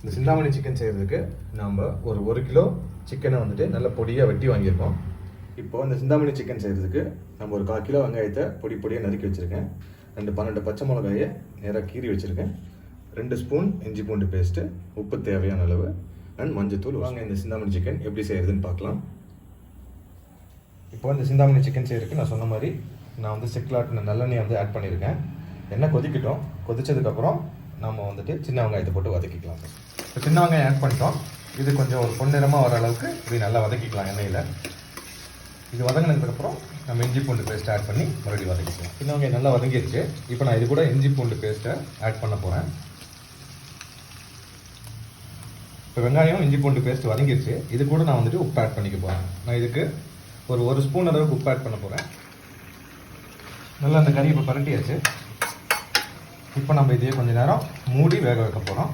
இந்த சிந்தாமணி சிக்கன் செய்கிறதுக்கு நாம் ஒரு ஒரு கிலோ சிக்கனை வந்துட்டு நல்ல பொடியாக வெட்டி வாங்கியிருக்கோம். இப்போ இந்த சிந்தாமணி சிக்கன் செய்கிறதுக்கு நம்ம ஒரு கால் கிலோ வெங்காயத்தை பொடி பொடியாக நறுக்கி வச்சுருக்கேன். ரெண்டு பன்னெண்டு பச்சை மிளகாயை நேராக கீறி வச்சுருக்கேன். ரெண்டு ஸ்பூன் இஞ்சி பூண்டு பேஸ்ட்டு உப்பு தேவையான அளவு அண்ட் மஞ்சத்தூள். வாங்க இந்த சிந்தாமணி சிக்கன் எப்படி செய்கிறதுன்னு பார்க்கலாம். இப்போ இந்த சிந்தாமணி சிக்கன் செய்கிறதுக்கு நான் சொன்ன மாதிரி நான் வந்து சிக்லாட்டின நல்லெண்ணெய் வந்து ஆட் பண்ணியிருக்கேன். எண்ணெய் கொதிக்கட்டும். கொதித்ததுக்கப்புறம் நம்ம வந்துட்டு சின்ன வெங்காயத்தை போட்டு வதக்கிக்கலாம். இப்போ சின்ன வெங்காயம் ஆட் பண்ணிட்டோம். இது கொஞ்சம் ஒரு பொன்னிறமாக வர அளவுக்கு இப்படி நல்லா வதக்கிக்கலாம் எண்ணெயில். இது வதங்கினதுக்கப்புறம் நம்ம இஞ்சி பூண்டு பேஸ்ட் ஆட் பண்ணி மறுபடியும் வதக்கிக்கலாம். சின்ன வெங்காயம் நல்லா வதங்கிருச்சு. இப்போ நான் இது கூட இஞ்சி பூண்டு பேஸ்ட்டை ஆட் பண்ண போகிறேன் இப்போ வெங்காயம் இஞ்சி பூண்டு பேஸ்ட் வதங்கிருச்சு. இது கூட நான் வந்துட்டு உப்பு ஆட் பண்ணிக்க போகிறேன் நான் இதுக்கு ஒரு ஒரு ஸ்பூன் அளவுக்கு உப்பு ஆட் பண்ண போகிறேன் நல்லா அந்த கறி இப்போ பரட்டியாச்சு. இப்போ நம்ம இதையே கொஞ்சம் நேரம் மூடி வேக வைக்க போகிறோம்